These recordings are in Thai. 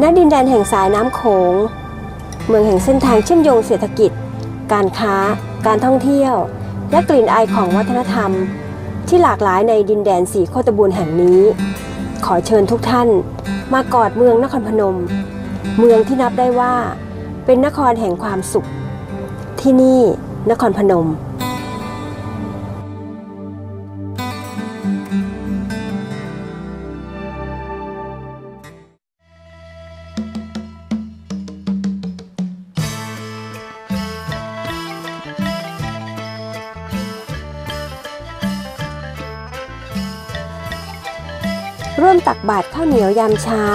ณดินแดนแห่งสายน้ำโขง เมืองแห่งเส้นทางเชื่อมโยงเศรษฐกิจ การค้า การท่องเที่ยว และกลิ่นอายของวัฒนธรรม ที่หลากหลายในดินแดนสีโคตบูรแห่งนี้ ขอเชิญทุกท่าน มากอดเมืองนครพนม เมืองที่นับได้ว่า เป็นนครแห่งความสุข ที่นี่นครพนม ร่วมตักบาตรข้าวเหนียวยามเช้า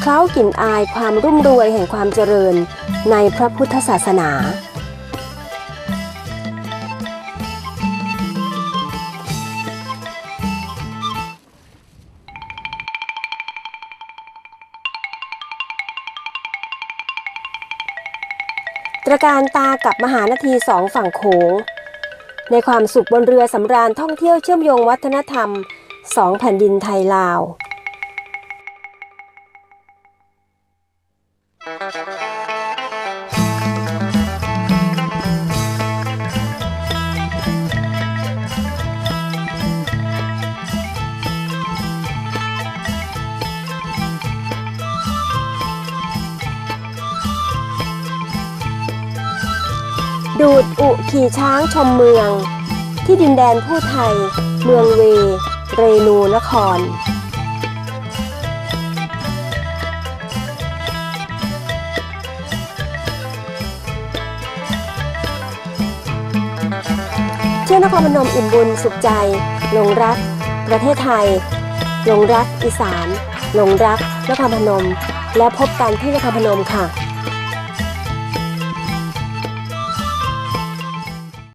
เคล้ากลิ่นอายความรุ่มรวยแห่งความเจริญในพระพุทธศาสนา ตระการตากับมหานาทีสองฝั่งโขงในความสุขบนเรือสำราญท่องเที่ยวเชื่อมโยงวัฒนธรรม สองแผ่นดินไทยลาว ดูดอุขี่ช้างชมเมือง ที่ดินแดนผู้ไทย เมืองเว เรนูนคร เที่ยวนครพนมอิ่มบุญสุขใจหลงรัก ประเทศไทยหลงรักอีสานหลงรักนครพนม และพบกันที่นครพนมค่ะ